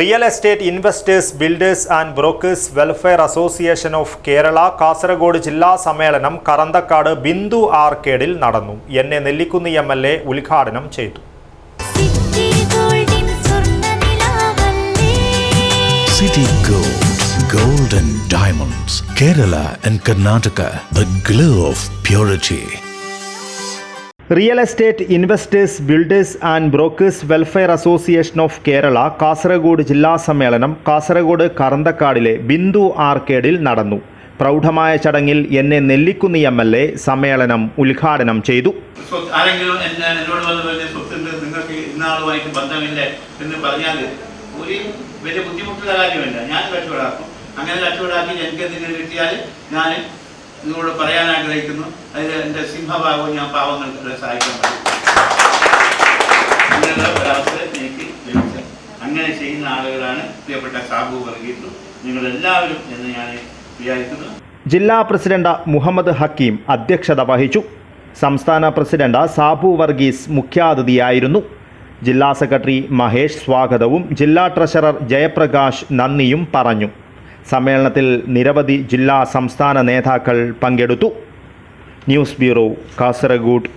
Real estate investors builders and brokers welfare association of Kerala Kasaragod ജില്ലാ സമ്മേളനം കറന്തക്കാട് ബിന്ദു ആർക്കേഡിൽ നടന്നു. N A Nellikunnu M L A ഉദ്ഘാടനം ചെയ്തു. City Gold, Gold and Diamonds, Kerala and Karnataka, the glow of purity. Real estate investors builders and brokers welfare association of Kerala Kasaragod ജില്ലാ സമ്മേളനം കാസർഗോഡ് കറന്തക്കാടിലെ ബിന്ദു ആർക്കേഡിൽ നടന്നു. പ്രൗഢമായ ചടങ്ങിൽ N A Nellikunnu M L A സമ്മേളനം ഉദ്ഘാടനം ചെയ്തു. ആരെങ്കിലും എന്നോട് വന്ന് സ്വത്തുണ്ട് നിങ്ങൾക്ക് എന്ന് പറഞ്ഞാൽ വലിയ ബുദ്ധിമുട്ടുള്ള ഞാൻ അങ്ങനെ കച്ചവടാക്കി എനിക്ക് എന്തെങ്കിലും കിട്ടിയാൽ ഞാൻ നിങ്ങളോട് പറയാൻ ആഗ്രഹിക്കുന്നു. അതിൽ എന്റെ സിംഹഭാഗവും ഞാൻ പാവങ്ങൾക്ക് സഹായിക്കാൻ പറ്റും. അങ്ങനെയുള്ള ഒരവസരം എനിക്ക് ലഭിച്ചത് അങ്ങനെ ചെയ്യുന്ന ആളുകളാണ് പ്രിയപ്പെട്ട സാബു വർഗീസും. നിങ്ങളെല്ലാവരും എന്ന് ഞാൻ വിചാരിക്കുന്നു. ജില്ലാ പ്രസിഡന്റ് മുഹമ്മദ് ഹക്കീം അധ്യക്ഷത വഹിച്ചു. സംസ്ഥാന പ്രസിഡന്റ് സാബു വർഗീസ് മുഖ്യാതിഥിയായിരുന്നു. ജില്ലാ സെക്രട്ടറി മഹേഷ് സ്വാഗതവും ജില്ലാ ട്രഷറർ ജയപ്രകാശ് നന്ദിയും പറഞ്ഞു. സമ്മേളനത്തിൽ നിരവധി ജില്ലാ സംസ്ഥാന നേതാക്കൾ പങ്കെടുത്തു. News bureau Kasaragod.